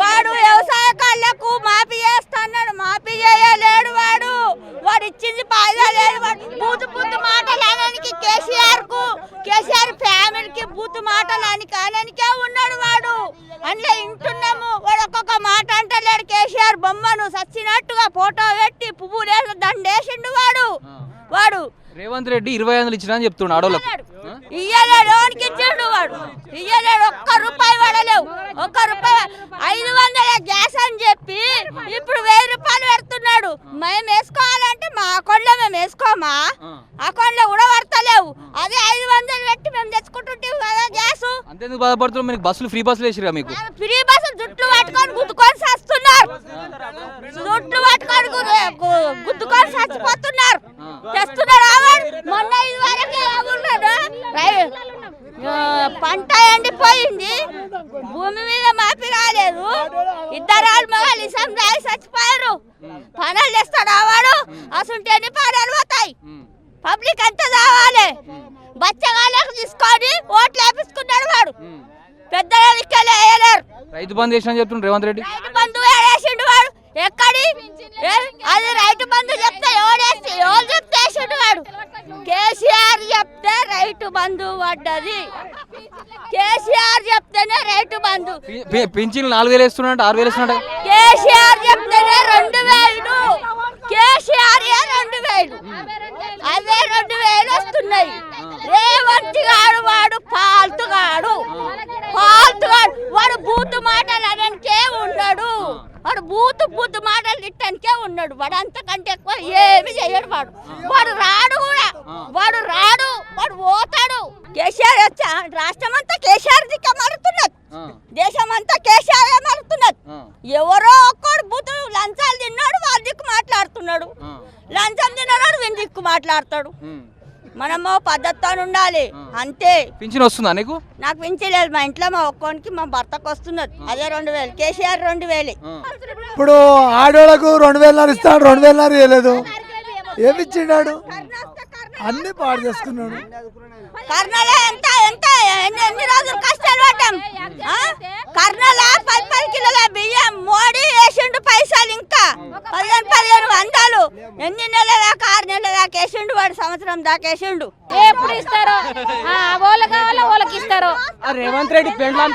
వాడు వ్యవసాయ కళ్ళకు మాఫీ చేస్తున్నాడు మాఫీ చేయలేడు వాడు. వాడు ఇచ్చింది ఫాయిదా లేదు వాడు. బూతు బూతు మాటలు అనడానికి కేసీఆర్కు కేసీఆర్ ఫ్యామిలీకి బూతు మాటలు అని కాననికే ఉన్నాడు వాడు. అందులో వింటున్నాము వాడు ఒక్కొక్క మాట అంటలేడు. కేసీఆర్ బొమ్మను సచ్చినట్టుగా ఫోటో పెట్టి పువ్వు దండేసిండు వాడు. వాడు రేవంత్ రెడ్డి ఇరవై వందలు ఇచ్చినా అని ఆడోళ్ళకు. ఇయ్యలేడు ఇచ్చిండు వాడు? ఇయ్యలేడు ఒక్క రూపాయి పడలేవు ఒక్క రూపాయి ఐదు వందల గ్యాస్ అని చెప్పి ఇప్పుడు వెయ్యి రూపాయలు పెడుతున్నాడు మేము వేసుకోవాలంటే మా అకౌంట్లో మేము వేసుకోమా అకౌంట్లో కూడా పడతలేవు అదే ఐదు వందలు పెట్టి మేము తెచ్చుకుంటుంటే గ్యాస్. అంతేందుకు బాధపడుతున్నారు మీకు బస్సులు ఫ్రీ బస్సులు వేసిరా మీకు? ఫ్రీ బస్సు జుట్లు పట్టుకొని గుద్దుకొని చస్తున్నారు. జుట్లు పట్టుకొని గుద్దుకొని చచ్చిపోతున్నారు. తెస్తున్నారు మొన్న ఇది వరకే పంట ఎండిపోయింది. భూమి మీద మాపి రాలేదు. ఇద్దరు ఆల్మగాలు ఇసం రాయి చచ్చిపోయారు. పనులు చేస్తాడు ఆవాడు అసలు పనులు పోతాయి పబ్లిక్ అంతా కావాలి బచ్చగాళ్ళకు తీసుకొని ఓట్లు వేపించుకున్నాడు వాడు. పెద్ద వేయలేరు. రైతు బంద్ చేసిన అని చెప్తుండు రేవంత్ రెడ్డి? రైతు బంధు వేసిండు వాడు. ఎక్కడి? అది రైతు బంధు చెప్తే ఎవడేసి ఎవరు చెప్తే వేసిండు వాడు? కేసీఆర్ చెప్తే రైతు బంధు పడ్డది. కేసీఆర్ చెప్తేనే రైతు బంధు. పి- పి- పింఛన్లు నాలుగు వేలు వేస్తున్నాడు ఆరు వేలు వేస్తున్నాడు కేసీఆర్ చెప్తేనే రెండు వేలు. కేసీఆర్ ఏ రెండు వేలు అవే రెండు వేలు వస్తున్నాయి రేవంత్ గాడు వాడు పాల్తుగాడు పాల్తుగాడు వాడు బూతు మాటలు అనడానికే ఉన్నాడు. వాడు బూతు బూతు మాటలు తిట్టడానికే ఉన్నాడు. వాడు అంతకంటే ఎక్కువ ఏమి చేయడు వాడు. వాడు రాడు కూడా. వాడు రాడు. వాడు పోతాడు. కేసీఆర్ వచ్చా? రాష్ట్రం అంతా కేసీఆర్ దిక్క మారుతున్నది. దేశం అంతా కేసీఆర్ మారుతున్నది. ఎవరో ఒక్కడు బూతులు లంచాలు తిన్నాడు వాళ్ళ దిక్కు మాట్లాడుతున్నాడు. లంచం తిన్నాడు వీని దిక్కు మాట్లాడతాడు. మనము పద్ధతితో ఉండాలి. అంతే. పింఛన్ వస్తుందా నీకు? నాకు పెంచలేదు మా ఇంట్లో మా ఒక్కోనికి మా భర్తకు వస్తున్నది. అదే రెండు వేలు. కేసీఆర్ రెండు వేలు. ఇప్పుడు ఆడోళ్ళకు రెండు వేలన్నర ఇస్తాడు రెండు వేలన్నర ఇవ్వలేదు ఏమి ఇచ్చిండాడు అన్ని పాడు చేసుకున్నాడు. కర్నూలు ఎంత ఎంత ఎన్ని ఎన్ని రోజులు కష్టాలు పడ్డాం సంవత్సరం దాకా వేసిండు. ఎప్పుడు ఇస్తారో ఆ, వాళ్ళకి కావాలో వాళ్ళకి ఇస్తారో రేవంత్ రెడ్డి పెండ్లాం